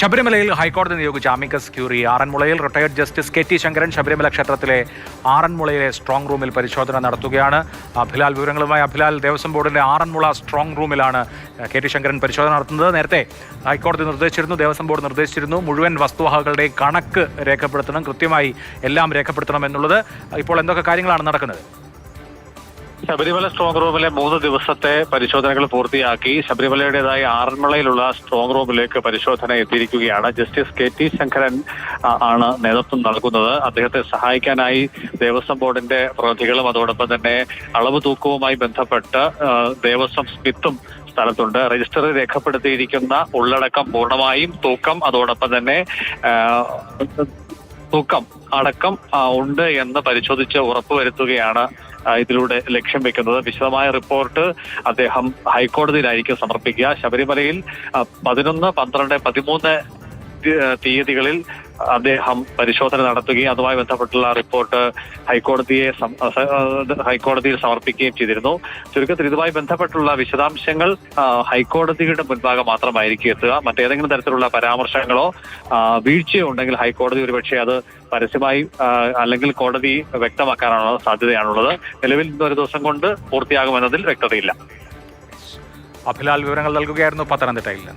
ശബരിമലയിൽ ഹൈക്കോടതി നിയോഗിച്ച amicus curiae ആറന്മുളയിൽ retired justice K T Sankaran Sabarimala ക്ഷേത്രത്തിലെ ആറന്മുളയിലെ സ്ട്രോങ് റൂമിൽ പരിശോധന നടത്തുകയാണ്. അഭിലാൽ വിവരങ്ങളുമായി അഭിലാൽ ദേവസ്വം ബോർഡിന്റെ ആറന്മുള സ്ട്രോങ് റൂമിലാണ് കെ ടി ശങ്കരൻ പരിശോധന നടത്തുന്നത്. നേരത്തെ ഹൈക്കോടതി നിർദ്ദേശിച്ചിരുന്നു ദേവസ്വം ബോർഡ് നിർദ്ദേശിച്ചിരുന്നു മുഴുവൻ വസ്തുവകകളുടെ കണക്ക് രേഖപ്പെടുത്തണം കൃത്യമായി എല്ലാം രേഖപ്പെടുത്തണം എന്നുള്ളത്. ഇപ്പോൾ എന്തൊക്കെ കാര്യങ്ങളാണ് നടക്കുന്നത്? ശബരിമല സ്ട്രോങ് റൂമിലെ മൂന്ന് ദിവസത്തെ പരിശോധനകൾ പൂർത്തിയാക്കി ശബരിമലയുടേതായ ആറന്മുളയിലുള്ള സ്ട്രോങ് റൂമിലേക്ക് പരിശോധന എത്തിയിരിക്കുകയാണ്. ജസ്റ്റിസ് കെ ടി ശങ്കരൻ ആണ് നേതൃത്വം നൽകുന്നത്. അദ്ദേഹത്തെ സഹായിക്കാനായി ദേവസ്വം ബോർഡിന്റെ പ്രതിനിധികളും അതോടൊപ്പം തന്നെ അളവ് തൂക്കവുമായി ബന്ധപ്പെട്ട് ദേവസ്വം സ്മിത്തും സ്ഥലത്തുണ്ട്. രജിസ്റ്ററിൽ രേഖപ്പെടുത്തിയിരിക്കുന്ന ഉള്ളടക്കം പൂർണമായും തൂക്കം അതോടൊപ്പം തന്നെ തൂക്കം അടക്കം ഉണ്ട് എന്ന് പരിശോധിച്ച് ഉറപ്പുവരുത്തുകയാണ് ഇതിലൂടെ ലക്ഷ്യം വെക്കുന്നത്. വിശദമായ റിപ്പോർട്ട് അദ്ദേഹം ഹൈക്കോടതിയിലായിരിക്കും സമർപ്പിക്കുക. ശബരിമലയിൽ പതിനൊന്ന് പന്ത്രണ്ട് പതിമൂന്ന് തീയതികളിൽ അദ്ദേഹം പരിശോധന നടത്തുകയും അതുമായി ബന്ധപ്പെട്ടുള്ള റിപ്പോർട്ട് ഹൈക്കോടതിയെ ഹൈക്കോടതിയിൽ സമർപ്പിക്കുകയും ചെയ്തിരുന്നു. ചുരുക്കത്തിൽ ഇതുമായി ബന്ധപ്പെട്ടുള്ള വിശദാംശങ്ങൾ ഹൈക്കോടതിയുടെ മുൻപാകെ മാത്രമായിരിക്കും എത്തുക. മറ്റേതെങ്കിലും തരത്തിലുള്ള പരാമർശങ്ങളോ വീഴ്ചയോ ഉണ്ടെങ്കിൽ ഹൈക്കോടതി ഒരുപക്ഷെ അത് പരസ്യമായി അല്ലെങ്കിൽ കോടതി വ്യക്തമാക്കാനുള്ള സാധ്യതയാണുള്ളത്. നിലവിൽ ഇന്നൊരു ദിവസം കൊണ്ട് പൂർത്തിയാകുമെന്നതിൽ വ്യക്തതയില്ല. അഭിലാൽ വിവരങ്ങൾ നൽകുകയായിരുന്നു പത്തനംതിട്ടയിൽ